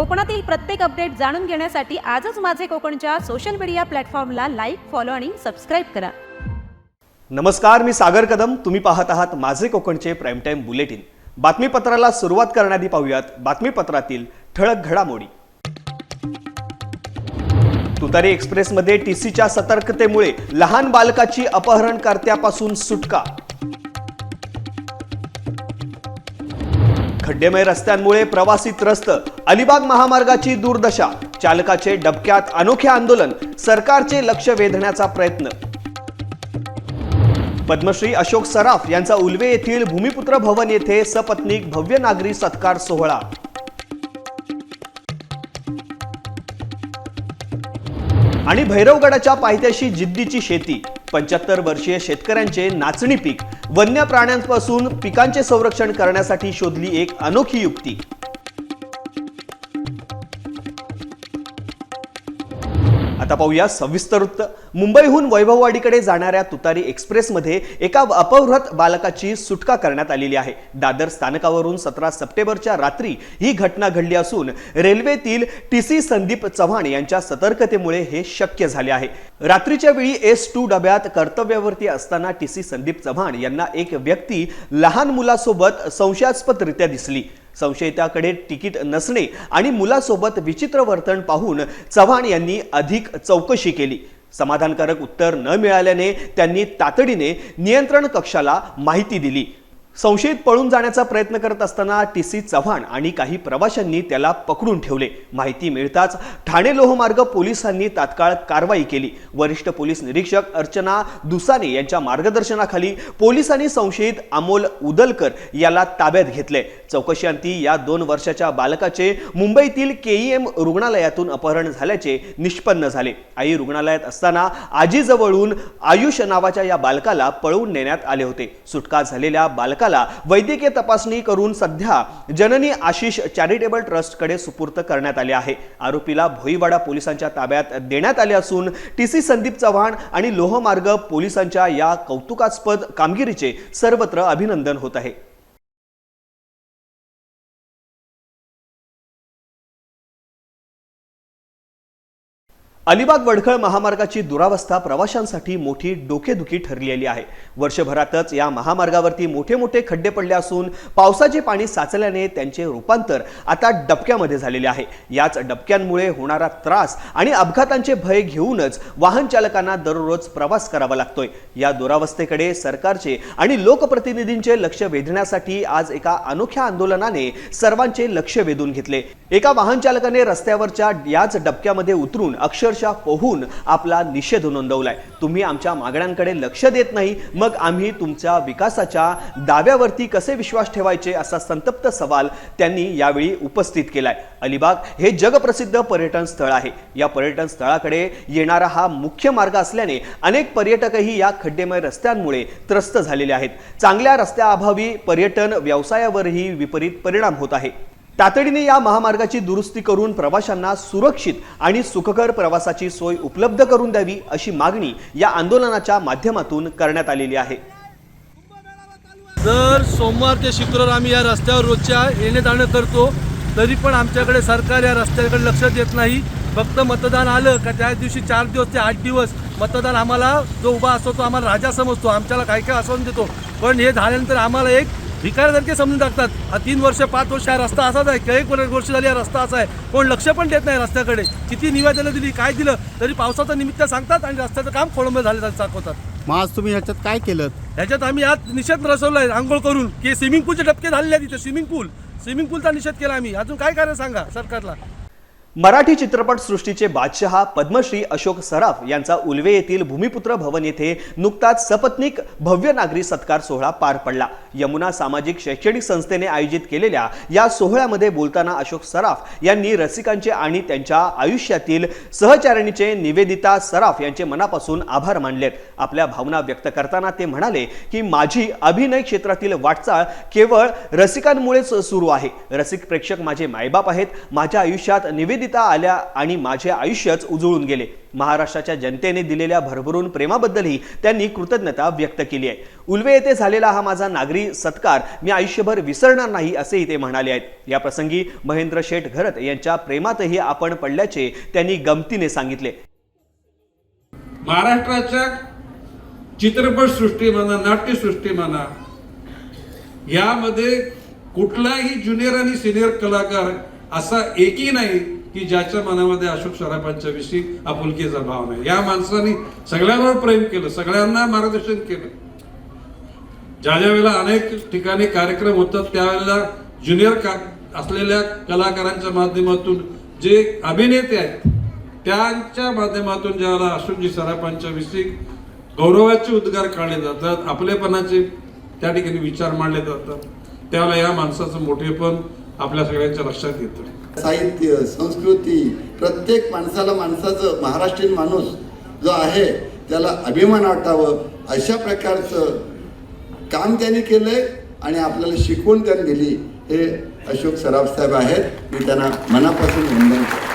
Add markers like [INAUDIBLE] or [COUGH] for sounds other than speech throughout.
कोकणातील प्रत्येक अपडेट जाणून घेण्यासाठी आजच माझे कोकणच्या सोशल मीडिया प्लॅटफॉर्मला लाईक फॉलो आणि सबस्क्राईब करा. नमस्कार मी सागर कदम. तुम्ही पाहत आहात माझे कोकणचे प्राईम टाईम बुलेटिन बातमीपत्राला सुरुवात करण्याआधी पाहूयात बातमीपत्रातील ठळक घडामोडी. तुतारी एक्सप्रेसमध्ये टीसीच्या सतर्कतेमुळे लहान बालकाची अपहरणकर्त्यापासून सुटका. खड्डेमय रस्त्यांमुळे प्रवासी त्रस्त अलिबाग महामार्गाची दुर्दशा चालकाचे डबक्यात अनोखे आंदोलन सरकारचे लक्ष वेधण्याचा प्रयत्न. पद्मश्री अशोक सराफ यांचा उल्वे येथील भूमिपुत्र भवन येथे सपत्नीक भव्य नागरी सत्कार सोहळा. आणि भैरवगडाच्या पायथ्याशी जिद्दीची शेती. पंच्याहत्तर वर्षीय शेतकऱ्यांचे नाचणी पीक. वन्य प्राण्यांपासून पिकांचे संरक्षण करण्यासाठी शोधली एक अनोखी युक्ती. आता पाहूया सविस्तर वृत्त. मुंबईहून वैभववाडीकडे जाणाऱ्या तुतारी एक्सप्रेसमध्ये एका अपहृत बालकाची सुटका करण्यात आलेली आहे. दादर स्थानकावरून सतरा सप्टेंबरच्या रात्री ही घटना घडली असून रेल्वेतील टी सी संदीप चव्हाण यांच्या सतर्कतेमुळे हे शक्य झाले आहे. रात्रीच्या वेळी एस टू डब्यात कर्तव्यावरती असताना टी सी संदीप चव्हाण यांना एक व्यक्ती लहान मुलासोबत संशयास्पदरित्या दिसली. संशयिताकडे तिकीट नसणे आणि मुलासोबत विचित्र वर्तन पाहून चव्हाण यांनी अधिक चौकशी केली. समाधानकारक उत्तर न मिळाल्याने त्यांनी तातडीने नियंत्रण कक्षाला माहिती दिली. संशयित पळून जाण्याचा प्रयत्न करत असताना टी सी चव्हाण आणि काही प्रवाशांनी त्याला पकडून ठेवले. माहिती मिळताच ठाणे लोहमार्ग पोलिसांनी तात्काळ कारवाई केली. वरिष्ठ पोलीस निरीक्षक अर्चना दुसाने यांच्या मार्गदर्शनाखाली पोलिसांनी संशयित अमोल उदलकर याला ताब्यात घेतले. चौकशीअंती या दोन वर्षाच्या बालकाचे मुंबईतील केईएम रुग्णालयातून अपहरण झाल्याचे निष्पन्न झाले. आई रुग्णालयात असताना आजीजवळून आयुष नावाच्या या बालकाला पळवून नेण्यात आले होते. सुटका झालेल्या बालकाला वैद्यकीय तपासणी करून सध्या जननी आशिष चॅरिटेबल ट्रस्टकडे सुपूर्त करण्यात आले आहे. आरोपीला भोईवाडा पोलिसांच्या ताब्यात देण्यात आले असून टी सी संदीप चव्हाण आणि लोहमार्ग पोलिसांच्या या कौतुकास्पद कामगिरीचे सर्वत्र अभिनंदन होत आहे. अलिबाग वडखळ महामार्गाची दुरावस्था प्रवाशांसाठी मोठी डोकेदुखी ठरलेली आहे. वर्षभरातच या महामार्गावरती मोठे मोठे खड्डे पडले असून पावसाचे पाणी साचल्याने त्यांचे रूपांतर आता डबक्यामध्ये झालेले आहे. याच डबक्यांमुळे होणारा त्रास आणि अपघातांचे भय घेऊनच वाहन चालकांना दररोज प्रवास करावा लागतोय. या दुरावस्थेकडे सरकारचे आणि लोकप्रतिनिधींचे लक्ष वेधण्यासाठी आज एका अनोख्या आंदोलनाने सर्वांचे लक्ष वेधून घेतले. एका वाहन चालकाने रस्त्यावरच्या याच डबक्यामध्ये उतरून अक्षरशः पोहून आपला निषेध नोंदवलाय. तुम्ही आमच्या मागण्यांकडे लक्ष देत नाही मग आम्ही तुमच्या विकासाच्या दाव्यावरती कसे विश्वास ठेवायचे असा संतप्त सवाल त्यांनी यावेळी उपस्थित केलाय. अलिबाग हे जगप्रसिद्ध पर्यटन स्थळ आहे. या पर्यटन स्थळाकडे येणारा हा मुख्य मार्ग असल्याने अनेक पर्यटकही या खड्डेमय रस्त्यांमुळे त्रस्त झालेले आहेत. चांगल्या रस्त्याअभावी पर्यटन व्यवसायावरही विपरीत परिणाम होत आहे. तातडीने या महामार्गाची दुरुस्ती करून प्रवाशांना सुरक्षित आणि सुखकर प्रवासाची सोय उपलब्ध करून द्यावी अशी मागणी या आंदोलनाच्या माध्यमातून करण्यात आलेली आहे. दर सोमवार ते शुक्रवार आम्ही या रस्त्यावर रोजच्या येणे जाणं करतो. तरी पण आमच्याकडे सरकार या रस्त्याकडे लक्ष देत नाही. फक्त मतदान आलं का त्या दिवशी चार दिवस ते आठ दिवस मतदान आम्हाला जो उभा असतो तो आम्हाला राजा समजतो. आमच्याला काय काय असवून देतो. पण हे झाल्यानंतर आम्हाला एक भिकाऱ्यासारखे समजून टाकतात. हा तीन वर्ष पाच वर्ष हा रस्ता असाच आहे. काही वर्ष झाली हा रस्ता असा आहे. कोण लक्ष पण देत नाही रस्त्याकडे. किती निवेदनं दिली काय दिलं तरी पावसाचं निमित्त सांगतात आणि रस्त्याचं काम खोळंबे झाले दाखवतात मग आज तुम्ही ह्याच्यात काय केलं? ह्याच्यात आम्ही आज निषेध रसवलाय आंघोळ करून की स्विमिंग पूलचे टपके झालेले आहेत तिथे स्विमिंग पूल स्विमिंग पूलचा निषेध केला आम्ही. अजून काय करायचं सांगा सरकारला? मराठी चित्रपट सृष्टीचे बादशहा पद्मश्री अशोक सराफ यांचा उल्वे येथील भूमिपुत्र भवन येथे नुकताच सपत्निक भव्य नागरी सत्कार सोहळा पार पडला. यमुना सामाजिक शैक्षणिक संस्थेने आयोजित केलेल्या या सोहळ्यामध्ये बोलताना अशोक सराफ यांनी रसिकांचे आणि त्यांच्या आयुष्यातील सहचारिणीचे निवेदिता सराफ यांचे मनापासून आभार मानलेत. आपल्या भावना व्यक्त करताना ते म्हणाले की माझी अभिनय क्षेत्रातील वाटचाल केवळ रसिकांमुळेच सुरू आहे. रसिक प्रेक्षक माझे मायबाप आहेत. माझ्या आयुष्यात निवेदित निवेदिता आल्या आणि माझे आयुष्यच उजळून गेले. महाराष्ट्राच्या जनतेने दिलेल्या भरभरून प्रेमाबद्दलही त्यांनी कृतज्ञता व्यक्त केली आहे. उल्वे येथे झालेला हा माझा नागरी सत्कार मी आयुष्यभर विसरणार नाही असेही ते म्हणाले आहेत. या प्रसंगी महेंद्र शेठ घरत यांच्या प्रेमातही आपण पडल्याचे त्यांनी गमतीने सांगितले. महाराष्ट्राच्या चित्रपटसृष्टी म्हणा नाट्यसृष्टी म्हणा यामध्ये कुठलाही ज्युनियर आणि सिनियर कलाकार असा एकही नाही की ज्याच्या मनामध्ये अशोक सराफांच्या विषयी आपुलकीचा भाव नाही या माणसाने सगळ्यांवर प्रेम केलं सगळ्यांना मार्गदर्शन केलं. ज्या ज्या वेळेला अनेक ठिकाणी कार्यक्रम होतात त्यावेळेला ज्युनियर का असलेल्या कलाकारांच्या माध्यमातून जे अभिनेते आहेत त्यांच्या माध्यमातून ज्यावेळेला अशोकजी सराफांच्या विषयी गौरवाचे उद्गार काढले जातात आपलेपणाचे त्या ठिकाणी विचार मांडले जातात त्यावेळेला या माणसाचं मोठेपण आपल्या सगळ्यांच्या लक्षात येतं. साहित्य संस्कृती प्रत्येक माणसाला माणसाचं महाराष्ट्रीयन माणूस जो आहे त्याला अभिमान वाटावं अशा प्रकारचं काम त्यांनी केलंय आणि आपल्याला शिकवून त्यांनी दिली. हे अशोक सराफ साहेब आहेत. मी त्यांना मनापासून वंदन करतो.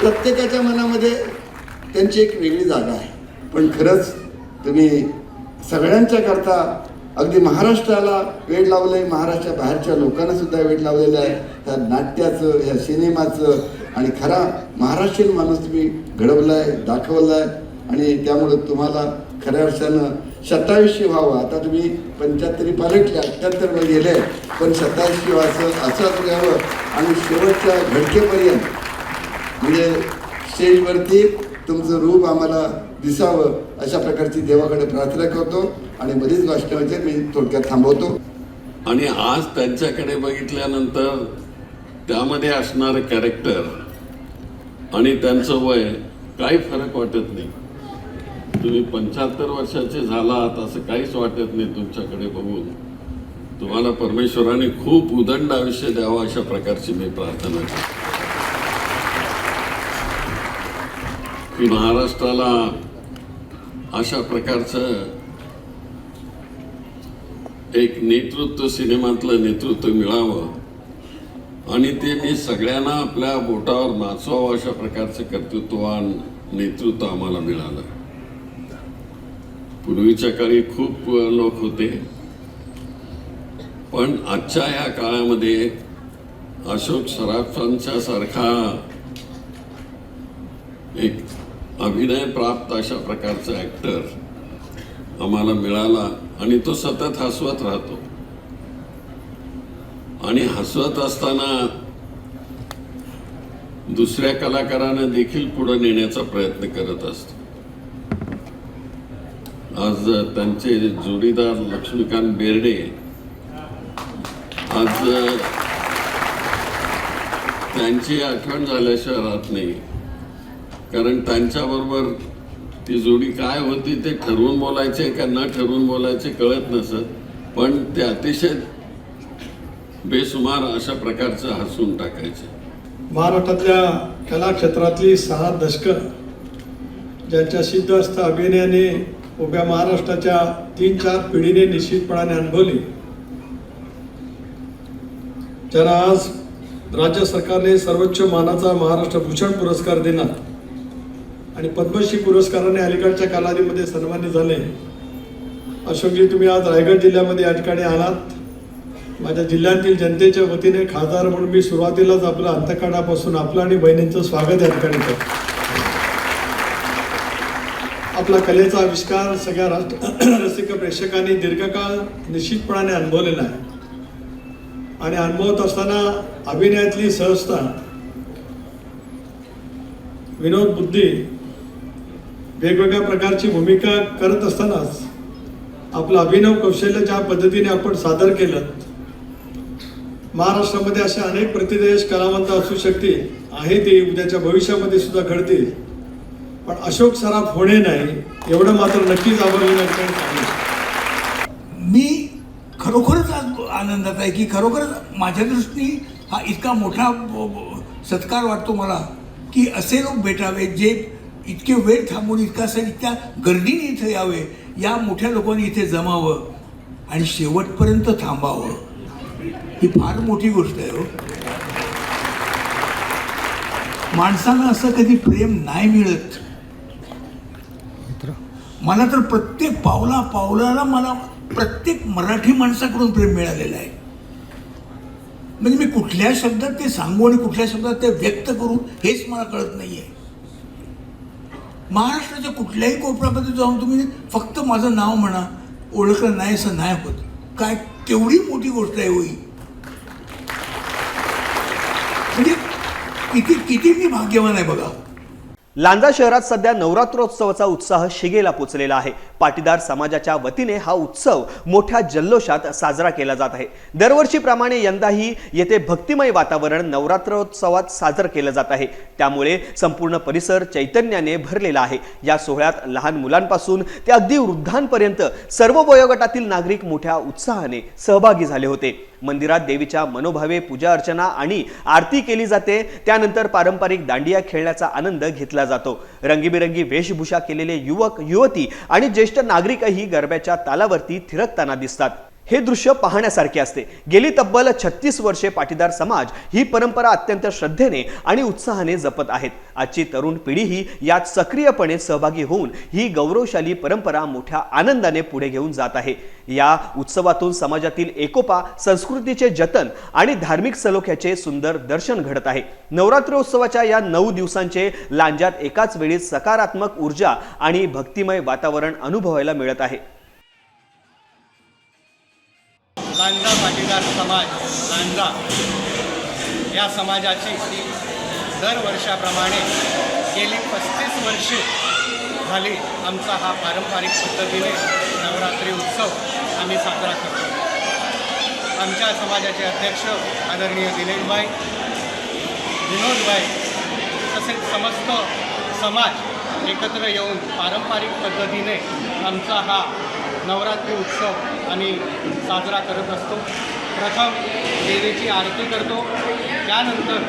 प्रत्येकाच्या मनामध्ये त्यांची एक वेगळी जागा आहे. पण खरंच तुम्ही सगळ्यांच्या करता अगदी महाराष्ट्राला वेळ लावलंय. महाराष्ट्रा बाहेरच्या लोकांना सुद्धा वेळ लावलेला आहे. ह्या नाट्याचं ह्या सिनेमाचं. आणि खरा महाराष्ट्रीयन माणूस तुम्ही घडवलाय दाखवलाय. आणि त्यामुळं तुम्हाला खऱ्या अर्थानं शतायुष्य व्हावं. आता तुम्ही पंच्याहत्तरी पालटले अठ्ठ्याहत्तरमध्ये गेले पण शतायुष्य व्हायचं असंच घ्यावं. आणि शेवटच्या घडकेपर्यंत म्हणजे स्टेजवरती तुमचं रूप आम्हाला दिसावं अशा प्रकारची देवाकडे प्रार्थना करतो. आणि बरीच गोष्ट म्हणजे मी थोडक्यात थांबवतो. आणि आज त्यांच्याकडे बघितल्यानंतर त्यामध्ये असणारं कॅरेक्टर आणि त्यांचं वय काही फरक वाटत नाही. तुम्ही पंच्याहत्तर वर्षाचे झालात असं काहीच वाटत नाही तुमच्याकडे बघून. तुम्हाला परमेश्वराने खूप उदंड आयुष्य द्यावं अशा प्रकारची मी प्रार्थना करतो. की महाराष्ट्राला अशा प्रकारचं एक नेतृत्व सिनेमातलं नेतृत्व मिळावं. आणि ते मी सगळ्यांना आपल्या बोटावर नाचवावं अशा प्रकारचं कर्तृत्ववान नेतृत्व आम्हाला मिळालं. पूर्वीच्या काळी खूप लोक होते. पण आजच्या ह्या काळामध्ये अशोक सराफांच्या सारखा एक अभिनय प्राप्त अशा प्रकारचा ऍक्टर आम्हाला मिळाला. आणि तो सतत हसवत राहतो. आणि हसवत असताना दुसऱ्या कलाकारांना देखील पुढे नेण्याचा प्रयत्न करत असतो. आज त्यांचे जोडीदार लक्ष्मीकांत बेर्डे आज त्यांची आठवण झाल्याशिवाय राहत नाही. कारण त्यांच्याबरोबर ती जोडी काय होती ते ठरवून बोलायचे का न ठरवून बोलायचे कळत नसत. पण ते अतिशय बेसुमार अशा प्रकारचं हसून टाकायचे. महाराष्ट्रातल्या कला क्षेत्रातली सहा दशकं ज्यांच्या सिद्धहस्त अभिनयाने उभ्या महाराष्ट्राच्या तीन चार पिढीने निश्चितपणाने अनुभवली. ज्यांना आज राज्य सरकारने सर्वोच्च मानाचा महाराष्ट्र भूषण पुरस्कार देणार. आणि पद्मश्री पुरस्काराने अलीकडच्या कालावधीमध्ये सन्मानित झाले. अशोकजी तुम्ही आज रायगड जिल्ह्यामध्ये या ठिकाणी आलात. माझ्या जिल्ह्यातील जनतेच्या वतीने खासदार म्हणून मी सुरुवातीलाच आपलं अंतकाळापासून आपलं आणि बहिणींचं स्वागत या ठिकाणी करतो. आपला कलेचा आविष्कार सगळ्या राष्ट्र [CLEARS THROAT] रसिक प्रेक्षकांनी दीर्घकाळ निश्चितपणाने अनुभवलेला आहे. आणि अनुभवत असताना अभिनयातली सहजता विनोद बुद्धी वेगवेगळ्या प्रकारची भूमिका करत असतानाच आपलं अभिनव कौशल्य ज्या पद्धतीने आपण सादर केलं महाराष्ट्रामध्ये अशा अनेक प्रतिदेश कलावंत असू शकतील आहे ते उद्याच्या भविष्यामध्ये सुद्धा घडतील. पण अशोक सराफ होणे नाही एवढं मात्र नक्कीच आवर्जून मी खरोखरच आज आनंदात आहे की खरोखरच माझ्या दृष्टीने हा इतका मोठा सत्कार वाटतो मला की असे लोक भेटावे जे इतके वेळ थांबून इतका असं इतक्या गर्दीने इथं यावे या मोठ्या लोकांनी इथे जमावं आणि शेवटपर्यंत थांबावं. ही फार मोठी गोष्ट आहे हो. माणसाला असं कधी प्रेम नाही मिळत. मला तर प्रत्येक पावला पावलाला मला प्रत्येक मराठी माणसाकडून प्रेम मिळालेलं आहे. म्हणजे मी कुठल्या शब्दात ते सांगू आणि कुठल्या शब्दात ते व्यक्त करू हेच मला कळत नाही आहे महाराष्ट्राच्या कुठल्याही कोपऱ्यामध्ये जाऊन तुम्ही फक्त माझं नाव म्हणा ओळखलं नाही असं नाही होत. काय केवढी मोठी गोष्ट आहे होई. म्हणजे किती किती मी भाग्यवान आहे बघा. लांजा शहरात सध्या नवरात्रोत्सवाचा उत्साह शिगेला पोचलेला आहे. पाटीदार समाजाच्या वतीने हा उत्सव मोठ्या जल्लोषात साजरा केला जात आहे. दरवर्षीप्रमाणे यंदाही येथे भक्तिमय वातावरण नवरात्रोत्सवात साजरं केलं जात आहे. त्यामुळे संपूर्ण परिसर चैतन्याने भरलेला आहे. या सोहळ्यात लहान मुलांपासून ते अगदी वृद्धांपर्यंत सर्व वयोगटातील नागरिक मोठ्या उत्साहाने सहभागी झाले होते. मंदिरात देवीच्या मनोभावे पूजा अर्चना आणि आरती केली जाते. त्यानंतर पारंपरिक दांडिया खेळण्याचा आनंद घेतला जातो. रंगीबिरंगी वेशभूषा केलेले युवक युवती आणि ज्येष्ठ नागरिकही गरब्याच्या तालावरती थिरकताना दिसतात. हे दृश्य पाहण्यासारखे असते. गेली तब्बल छत्तीस वर्षे पाटीदार समाज ही परंपरा अत्यंत श्रद्धेने आणि उत्साहाने जपत आहेत. आजची तरुण पिढीही यात सक्रियपणे सहभागी होऊन ही गौरवशाली परंपरा मोठ्या आनंदाने पुढे घेऊन जात आहे. या उत्सवातून समाजातील एकोपा संस्कृतीचे जतन आणि धार्मिक सलोख्याचे सुंदर दर्शन घडत आहे. नवरात्रोत्सवाच्या या नऊ दिवसांचे लांजात एकाच वेळी सकारात्मक ऊर्जा आणि भक्तिमय वातावरण अनुभवायला मिळत आहे. लांजा पाटीदार समाज लांजा. या समाजाची दरवर्षाप्रमाणे गेली पस्तीस वर्षे झाली आमचा हा पारंपरिक पद्धतीने नवरात्री उत्सव आम्ही साजरा करतो. आमच्या समाजाचे अध्यक्ष आदरणीय दिनेशभाई विनोदभाई तसेच समस्त समाज एकत्र येऊन पारंपरिक पद्धतीने आमचा हा नवरात्री उत्सव आम्ही साजरा करत असतो. प्रथम देवीची आरती करतो. त्यानंतर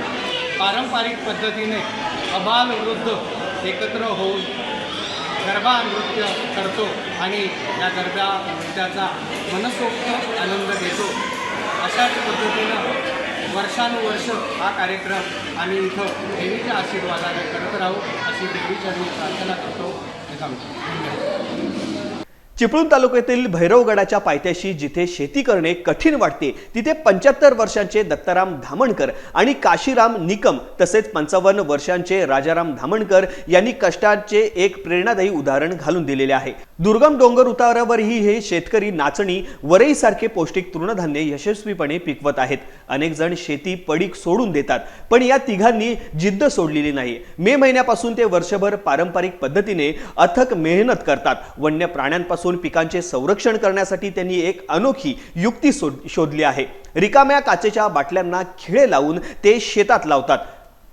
पारंपरिक पद्धतीने अबाल वृद्ध एकत्र होऊन गरबा नृत्य करतो आणि या गरबा नृत्याचा मनसोक्त आनंद घेतो. अशाच पद्धतीनं वर्षानुवर्ष हा कार्यक्रम आम्ही इथं देवीच्या आशीर्वादाने करत राहू अशी देवीच्या मी प्रार्थना करतो. हे सांगतो धन्यवाद. चिपळूण तालुक्यातील भैरवगडाच्या पायथ्याशी जिथे शेती करणे कठीण वाटते तिथे पंच्याहत्तर वर्षांचे दत्ताराम धामणकर आणि काशीराम निकम तसेच पंचावन्न वर्षांचे राजाराम धामणकर यांनी कष्टाचे एक प्रेरणादायी उदाहरण घालून दिलेले आहे. दुर्गम डोंगर उतारावरही हे शेतकरी नाचणी वरईसारखे पौष्टिक तृणधान्य यशस्वीपणे पिकवत आहेत. अनेक जण शेती पडीक सोडून देतात पण या तिघांनी जिद्द सोडलेली नाही. मे महिन्यापासून ते वर्षभर पारंपरिक पद्धतीने अथक मेहनत करतात. वन्य प्राण्यांपासून पिकांचे संरक्षण करण्यासाठी त्यांनी एक अनोखी युक्ती शोधली आहे. रिकाम्या काचेच्या बाटल्यांना खिळे लावून ते शेतात लावतात.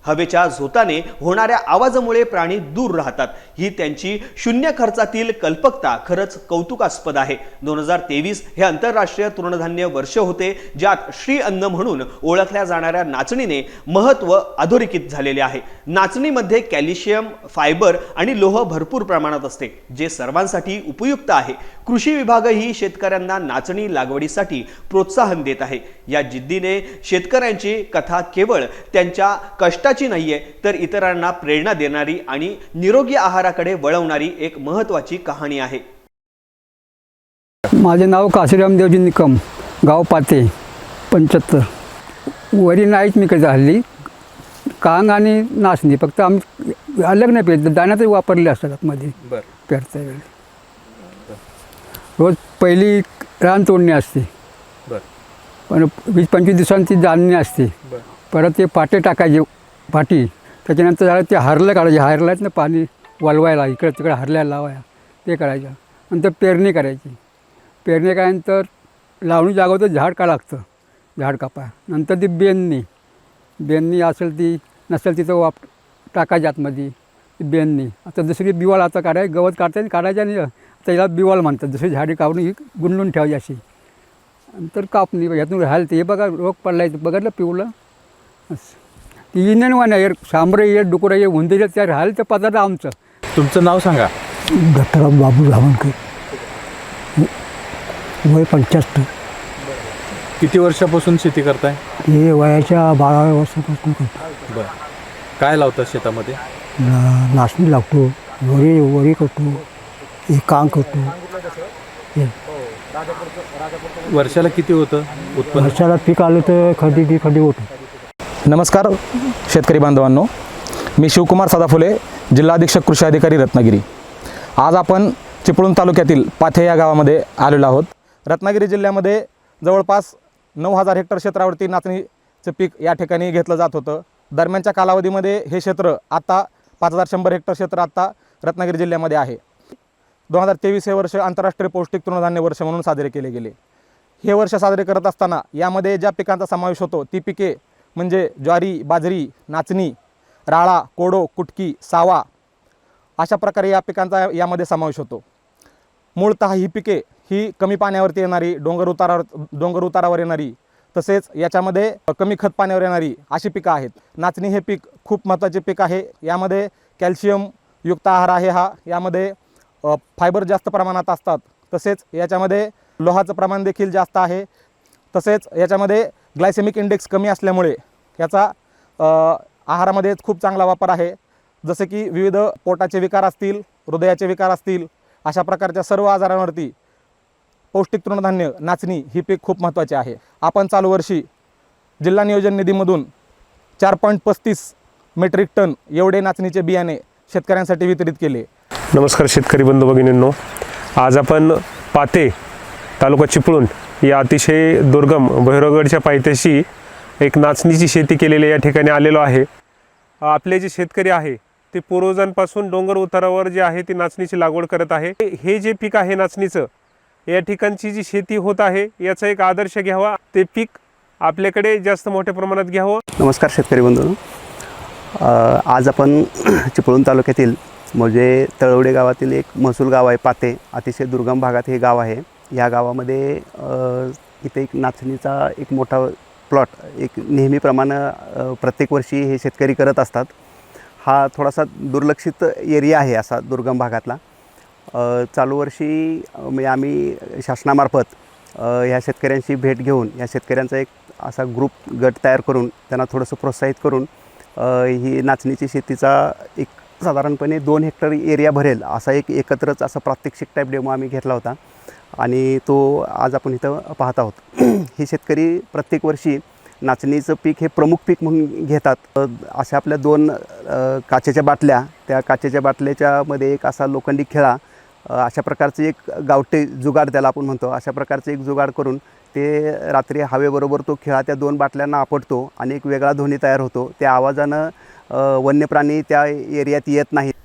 हवेच्या झोताने होणाऱ्या आवाजामुळे प्राणी दूर राहतात. ही त्यांची शून्य खर्चातील कल्पकता खरंच कौतुकास्पद आहे. दोन हजार तेवीस हे आंतरराष्ट्रीय तृणधान्य वर्ष होते ज्यात श्री अन्न म्हणून ओळखल्या जाणाऱ्या नाचणीने महत्त्व अधोरेखित झालेले आहे. नाचणीमध्ये कॅल्शियम फायबर आणि लोह भरपूर प्रमाणात असते जे सर्वांसाठी उपयुक्त आहे. कृषी विभागही शेतकऱ्यांना नाचणी लागवडीसाठी प्रोत्साहन देत आहे. या जिद्दीने शेतकऱ्यांची कथा केवळ त्यांच्या कष्टाची नाहीये तर इतरांना प्रेरणा देणारी आणि निरोगी आहाराकडे वळवणारी एक महत्त्वाची कहाणी आहे. माझे नाव काशीराम देवजी निकम गाव पाते पंच्याहत्तर. वरी नाहीच मी कधी हल्ली. कांग आणि नाचणी फक्त आम्ही अलग नाही पेरत दाण्यातही वापरले असतात मध्ये पेरता वेळी. रोज पहिली रान तोडणी असते. पण वीस पंचवीस दिवसांची जाणणी असते. परत ते पाटे टाकायचे पाटी त्याच्यानंतर झालं ते हरलं काढायचे. हरल्यात ना पाणी वलवायला इकडे तिकडे हरल्याला लावायला ते करायचं. नंतर पेरणी करायची. पेरणी केल्यानंतर लावणी जागवतं झाड का लागतं? झाड कापाय नंतर ती बेननी बेननी असेल ती नसेल तिथं वाप टाकायची आतमध्ये ती बेनणी आता दुसरी बिवाळ आता काढाय गवत काढता आणि काढायच्या नाही त्याला बिवाळ म्हणतात. दुसरी झाडी काढून ही गुंडून ठेवायची अशी. नंतर कापणी ह्यातून राहिलं ते. बघा रोग पडला आहे बघितलं पिवलं असं. वाण आहे सांबरं ये डुकरं ये उंदीर त्या राहायला ते पदार्थ आमचं. तुमचं नाव सांगा. दत्तराम बाबू धावणकर वय पंच्याहत्तर. किती वर्षापासून शेती करताय? हे वयाच्या बाराव्या वर्षापासून करतो. बर. काय लावतात शेतामध्ये? नाचणी लावतो वरी वरी करतो हे काम करतो. हे. वर्षाला किती होतं उत्पन्न? वर्षाला पीक आलं तर खरेदी बी खरेदी होतो. नमस्कार शेतकरी बांधवांनो. मी शिवकुमार सदाफुले जिल्हाधीक्षक कृषी अधिकारी रत्नागिरी. आज आपण चिपळूण तालुक्यातील पाथे या गावामध्ये आलेलो आहोत. रत्नागिरी जिल्ह्यामध्ये जवळपास नऊ हजार हेक्टर क्षेत्रावरती नाचणीचं पीक या ठिकाणी घेतलं जात होतं. दरम्यानच्या कालावधीमध्ये हे क्षेत्र आत्ता पाच हजार शंभर हेक्टर क्षेत्र आत्ता रत्नागिरी जिल्ह्यामध्ये आहे. दोन हजार तेवीस हे वर्ष आंतरराष्ट्रीय पौष्टिक तृणधान्य वर्ष म्हणून साजरे केले गेले. हे वर्ष साजरे करत असताना यामध्ये ज्या पिकांचा समावेश होतो ती पिके म्हणजे ज्वारी बाजरी नाचणी राळा कोडो कुटकी सावा अशा प्रकारे या पिकांचा यामध्ये समावेश होतो. मूळतः ही पिके ही कमी पाण्यावरती येणारी डोंगर उतारावर डोंगर उतारावर येणारी तसेच याच्यामध्ये कमी खत पाण्यावर येणारी अशी पिकं आहेत. नाचणी हे पीक खूप महत्त्वाचे पीक आहे. यामध्ये कॅल्शियम युक्त आहार आहे हा. यामध्ये फायबर जास्त प्रमाणात असतात. तसेच याच्यामध्ये लोहाचं प्रमाण देखील जास्त आहे. तसेच याच्यामध्ये ग्लायसेमिक इंडेक्स कमी असल्यामुळे याचा आहारामध्ये खूप चांगला वापर आहे. जसे की विविध पोटाचे विकार असतील हृदयाचे विकार असतील अशा प्रकारच्या सर्व आजारांवरती पौष्टिक तृणधान्य नाचणी ही पीक खूप महत्त्वाचे आहे. आपण चालू वर्षी जिल्हा नियोजन निधीमधून चार पॉईंट पस्तीस मेट्रिक टन एवढे नाचणीचे बियाणे शेतकऱ्यांसाठी वितरित केले. नमस्कार शेतकरी बंधू भगिनींनो. आज आपण पाते तालुका चिपळूण या अतिशय दुर्गम भैरवगडच्या पायथ्याशी एक नाचणीची शेती केलेली या ठिकाणी आलेलो आहे. आपले जे शेतकरी आहे ते पूर्वजांपासून डोंगर उतारावर जे आहे ती नाचणीची लागवड करत आहे. हे जे पीक आहे नाचणीचं या ठिकाणची जी शेती होत आहे याचा एक आदर्श घ्यावा. ते पीक आपल्याकडे जास्त मोठ्या प्रमाणात घ्यावं. नमस्कार शेतकरी बंधू आज आपण चिपळूण तालुक्यातील म्हणजे तळवडे गावातील एक महसूल गाव आहे पाते. अतिशय दुर्गम भागात हे गाव आहे. या गावामध्ये इथे एक नाचणीचा एक मोठा प्लॉट एक नेहमीप्रमाणे प्रत्येक वर्षी हे शेतकरी करत असतात. हा थोडासा दुर्लक्षित एरिया आहे असा दुर्गम भागातला. चालू वर्षी म्हणजे आम्ही शासनामार्फत ह्या शेतकऱ्यांशी भेट घेऊन या शेतकऱ्यांचा एक असा ग्रुप गट तयार करून त्यांना थोडंसं प्रोत्साहित करून ही नाचणीची शेतीचा एक साधारणपणे दोन हेक्टर एरिया भरेल असा एक एकत्रच असा प्रात्यक्षिक टाईप डेमो आम्ही घेतला होता. आणि तो आज आपण इथं पाहत आहोत. [CLEARS THROAT] हे शेतकरी प्रत्येक वर्षी नाचणीचं पीक हे प्रमुख पीक म्हणून घेतात. अशा आपल्या दोन काचेच्या बाटल्या त्या काचेच्या बाटल्याच्या मध्ये एक असा लोखंडी खेळा अशा प्रकारचे एक गावटे जुगाड त्याला आपण म्हणतो. अशा प्रकारचे एक जुगाड करून ते रात्री हवेबरोबर तो खेळा त्या दोन बाटल्यांना आपटतो आणि एक वेगळा ध्वनी तयार होतो. त्या आवाजानं वन्य प्राणी त्या एरियात येत नाहीत.